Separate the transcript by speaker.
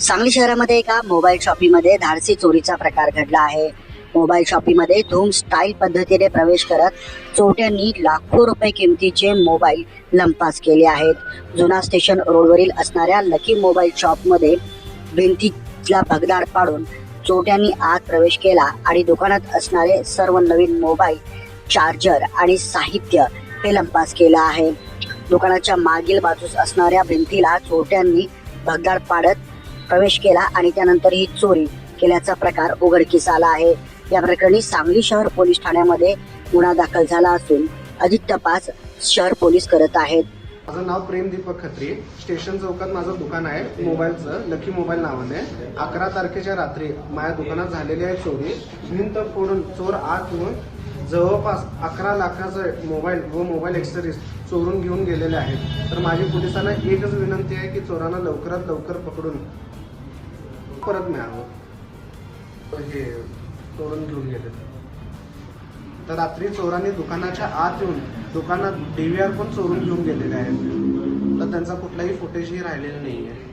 Speaker 1: सांगली शहरामध्ये एका मोबाईल शॉपीमध्ये धाडसी चोरीचा प्रकार घडला आहे. मोबाईल शॉपीमध्ये धूम स्टाईल पद्धतीने प्रवेश करत चोरट्यांनी लाखो रुपये किमतीचे मोबाईल लंपास केले आहेत. जुना स्टेशन रोडवरील असणाऱ्या लकी मोबाईल शॉपमध्ये भिंतीला भगदाड पाडून चोरट्यांनी आत प्रवेश केला आणि दुकानात असणारे सर्व नवीन मोबाईल चार्जर आणि साहित्य हे लंपास केलं आहे. दुकानाच्या मागील बाजूस असणाऱ्या भिंतीला चोरट्यांनी भगदाड पाडत प्रवेश केला आणि त्यानंतर ही चोरी केल्याचा प्रकार उघडकीस आला आहे. या प्रकरणी सांगली शहर पोलीस ठाण्यामध्ये गुन्हा दाखल झाला असून अधिक तपास शहर पोलीस करत आहेत.
Speaker 2: माझं नाव प्रेम दीपक खत्री. स्टेशन चौकात माझं दुकान आहे मोबाईलचं लकी मोबाईल नावाने. अकरा तारखेच्या रात्री माझ्या दुकानात झालेली आहे चोरी. भिंत फोडून चोर आत येऊन जवळपास अकरा लाखाचं मोबाईल व मोबाईल एक्सेसरीज चोरून घेऊन गेलेले आहेत. तर माझी पोलिसांना एकच विनंती आहे की चोरांना लवकरात लवकर पकडून परत मिळावं. हे चोरून घेऊन गेले तर रात्री चोरांनी दुकानाच्या आत येऊन दुकानात डी व्ही आर पण चोरून घेऊन गेलेले आहेत. तर त्यांचा कुठलाही फुटेजही राहिलेला नाही आहे